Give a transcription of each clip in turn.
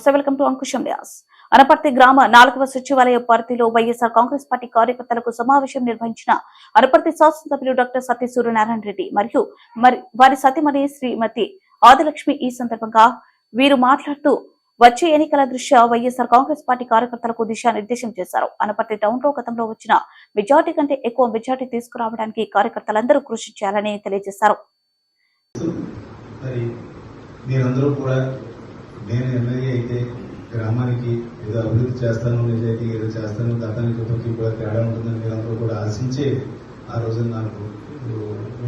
నమస్తే welcome to Ankusam Vyas Anaparthi గ్రామ నాలుగవ సచివాలయ పరిధిలో వైఎస్ఆర్ కాంగ్రెస్ పార్టీ కార్యకర్తలకు సమావేశం నిర్వహించిన అనపర్తి శాసనసభ్యులు డాక్టర్ సత్య సూర్యనారాయణ రెడ్డి మరియు వారి సతీమణి శ్రీమతి ఆదిలక్ష్మి ఈ సందర్భంగా వీరు మాట్లాడుతూ వచ్చే ఎన్నికల దృష్ట్యా వైఎస్ఆర్ కాంగ్రెస్ పార్టీ కార్యకర్తలకు దిశానిర్దేశం చేశారు. అనపర్తి టౌన్లో గతంలో వచ్చిన మెజార్టీ కంటే ఎక్కువ మెజార్టీ తీసుకురావడానికి కార్యకర్తలందరూ కృషి చేయాలని తెలియజేశారు. మీరందరూ కూడా నేను ఎమ్మెల్యే అయితే గ్రామానికి ఏదో అభివృద్ధి చేస్తాను నిజాయితీ ఏదో చేస్తాను గతానికి ఇప్పటికీ కూడా తేడా ఉంటుందని మీరందరూ కూడా ఆశించే ఆ రోజున నాకు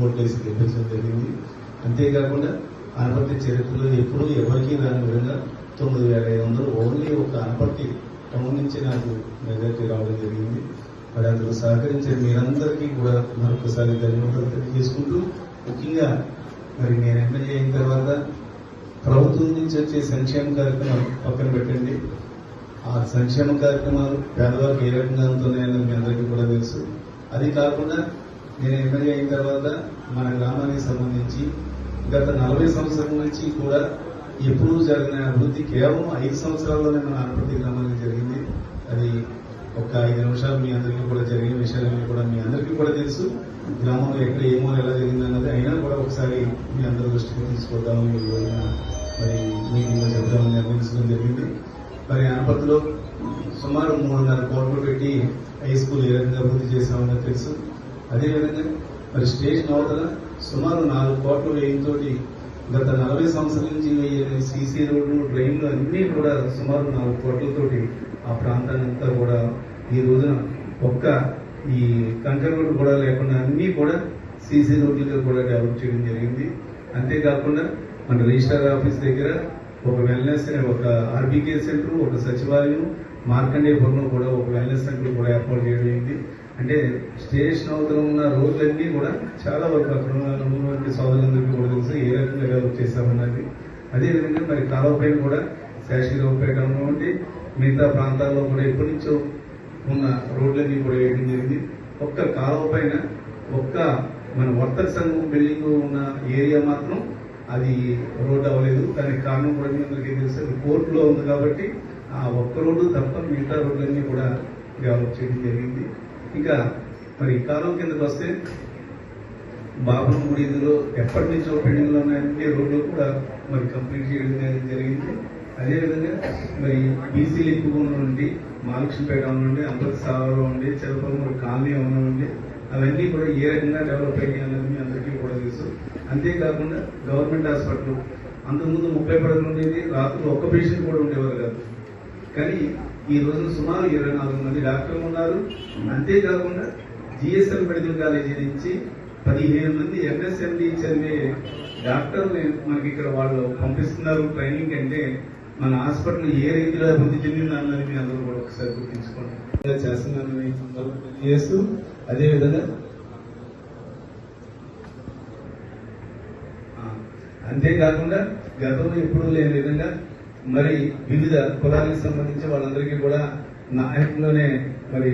ఓట్లేసి గెలిపించడం జరిగింది. అంతేకాకుండా అనపర్తి చరిత్రలో ఎప్పుడూ ఎవరికీ రాని విధంగా తొమ్మిది వేల ఐదు వందలు ఓన్లీ ఒక అనపర్తి టౌన్ నుంచి నాకు మెజార్టీ రావడం జరిగింది. మరి అందులో సహకరించే మీరందరికీ కూడా మరొకసారి ధన్యవాదాలు తెలియజేసుకుంటూ ముఖ్యంగా మరి నేను ఎమ్మెల్యే అయిన తర్వాత ప్రభుత్వం నుంచి వచ్చే సంక్షేమ కార్యక్రమాలు పక్కన పెట్టండి. ఆ సంక్షేమ కార్యక్రమాలు పేదవారికి ఏ రకంగా ఉంటున్నాయని మీ అందరికీ కూడా తెలుసు. అది కాకుండా నేను ఎమ్మెల్యే అయిన తర్వాత మన గ్రామానికి సంబంధించి గత నలభై సంవత్సరాల నుంచి కూడా ఎప్పుడూ జరిగిన అభివృద్ధి కేవలం ఐదు సంవత్సరాల్లోనే మన అనుభూతి గ్రామానికి జరిగింది. అది ఒక ఐదు నిమిషాలు మీ అందరికీ కూడా జరిగిన విషయాలన్నీ కూడా మీ అందరికీ కూడా తెలుసు. గ్రామంలో ఎక్కడ ఏమో ఎలా జరిగింది అన్నది అయినా కూడా ఒకసారి మీ అందరి దృష్టికి తీసుకొద్దామని ఈ మరి మీటింగ్లో చెప్దామని నిర్ణయించడం జరిగింది. మరి అనపర్తిలో సుమారు మూడున్నర కోట్లు పెట్టి హై స్కూల్ ఏ విధంగా అభివృద్ధి చేశామన్నది తెలుసు. అదేవిధంగా మరి స్టేషన్ అవతల సుమారు నాలుగు కోట్ల వ్యయంతో గత నలభై సంవత్సరాల నుంచి సీసీ రోడ్లు డ్రైన్లు అన్నీ కూడా సుమారు నాలుగు కోట్లతోటి ఆ ప్రాంతాన్ని అంతా కూడా ఈ రోజున ఒక్క ఈ కంకర్ కూడా లేకుండా అన్నీ కూడా సీసీ రోడ్లుగా కూడా డెవలప్ చేయడం జరిగింది. అంతేకాకుండా మన రిజిస్ట్రార్ ఆఫీస్ దగ్గర ఒక వెల్నెస్ ఒక ఆర్బీకే సెంటర్ ఒక సచివాలయం మార్కండేయపురంలో కూడా ఒక వెల్నెస్ సెంటర్ కూడా ఏర్పాటు చేయడం జరిగింది. అంటే స్టేషన్ అవతల ఉన్న రోడ్లన్నీ కూడా చాలా వరకు అక్కడ ఉన్నటువంటి సోదరులందరికీ కూడా తెలుసు ఏ రకంగా డెవలప్ చేశామన్నది. అదేవిధంగా మరి కాలువ కూడా కూడా శాశ్వతపేట ఉన్నటువంటి మిగతా ప్రాంతాల్లో కూడా ఎప్పటి నుంచో ఉన్న రోడ్లన్నీ కూడా వేయడం జరిగింది. ఒక్క కాలువ పైన ఒక్క మన వర్తక సంఘం బిల్డింగ్ ఉన్న ఏరియా మాత్రం అది రోడ్ అవ్వలేదు. దానికి కారణం కూడా మీ అందరికీ తెలుసు. కోర్టులో ఉంది కాబట్టి ఆ ఒక్క రోడ్డు తప్ప మిగతా రోడ్లన్నీ కూడా డెవలప్ చేయడం జరిగింది. ఇంకా మరి కాలువ కిందకు వస్తే బాబు గుడిలో ఎప్పటి నుంచో పెండింగ్లో రోడ్లు కూడా మరి కంప్లీట్ చేయడం జరిగింది. అదేవిధంగా మరి బీసీలు ఎక్కువ నుండి మహాలక్ష్మిపేట నుండి అమృత ఉండి చిలపలమూరు కాలనీ ఉండి అవన్నీ కూడా ఏ రకంగా డెవలప్ అయ్యాయి అన్నది మీ అందరికీ కూడా తెలుసు. అంతేకాకుండా గవర్నమెంట్ హాస్పిటల్ అంతకుముందు ముప్పై పడకలు ఉండేది రాత్రులు ఒక్క పేషెంట్ కూడా ఉండేవారు కాదు. కానీ ఈ రోజున సుమారు ఇరవై నాలుగు మంది డాక్టర్లు ఉన్నారు. అంతేకాకుండా జిఎస్ఎల్ మెడికల్ కాలేజీ నుంచి పదిహేను మంది ఎంఎస్ఎండి చదివే డాక్టర్లు మనకి ఇక్కడ వాళ్ళు పంపిస్తున్నారు. ట్రైనింగ్ అంటే మన హాస్పిటల్ ఏ రీతిలో అభివృద్ధి చెందింది అన్నది మీ అందరూ కూడా ఒకసారి గుర్తించుకోండి. చేస్తున్నానని చేస్తూ అదేవిధంగా అంతేకాకుండా గతంలో ఎప్పుడూ లేని విధంగా మరి వివిధ కులాలకు సంబంధించి వాళ్ళందరికీ కూడా నాయకులోనే మరి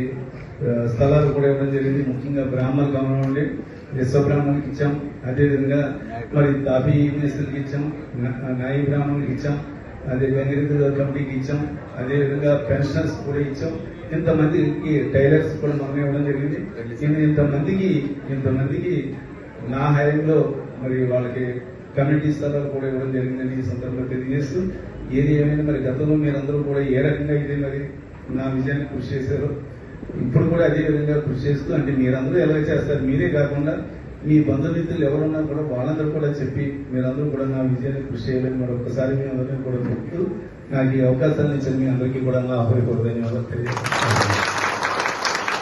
స్థలాలు కూడా ఇవ్వడం జరిగింది. ముఖ్యంగా బ్రాహ్మణులు గమనం నుండి ఇచ్చాం. అదేవిధంగా మరి దాబి మేస్త్రికి ఇచ్చాం. న్యాయ నాయి ఇచ్చాం. అదే వెంకటేశ్వర కమిటీకి ఇచ్చాం. అదేవిధంగా పెన్షనర్స్ కూడా ఇచ్చాం. ఇంతమందికి టైలర్స్ కూడా మనం ఇవ్వడం జరిగింది. ఇంతమందికి ఇంతమందికి నా హయాంలో మరి వాళ్ళకి కమ్యూనిటీ స్థలాలు కూడా ఇవ్వడం జరిగిందని ఈ సందర్భంలో తెలియజేస్తూ ఏది ఏమైనా మరి గతంలో మీరందరూ కూడా ఏ రకంగా అయితే మరి నా విజయానికి కృషి చేశారో ఇప్పుడు కూడా అదే విధంగా కృషి చేస్తూ అంటే మీరందరూ ఎలా చేస్తారు మీరే కాకుండా మీ బంధుమిత్రులు ఎవరున్నా కూడా వాళ్ళందరూ కూడా చెప్పి మీరందరూ కూడా నా విజయాన్ని కృషి చేయాలని మరొకసారి మీ అందరినీ కూడా చెప్తూ నాకు ఈ అవకాశాన్ని ఇచ్చిన మీ అందరికీ కూడా నా అభివృద్ధి ధన్యవాదాలు తెలియజేస్తాను.